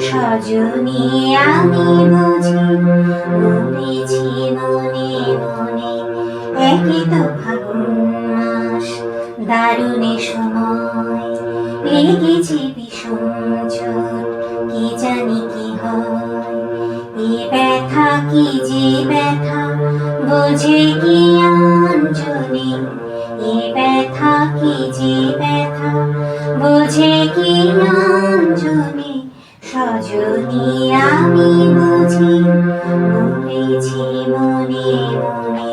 সজনী আমি বুঝি মনে মনে একই তো মাস দারুণে সময় কি জানি কি হয় ব্যথা কি যে ব্যথা? বোঝে কি আঞ্জলি এ ব্যথা কি যে ব্যথা? বোঝে কি অঞ্জলি তুমি আমি বুঝি বুঝেছি মনে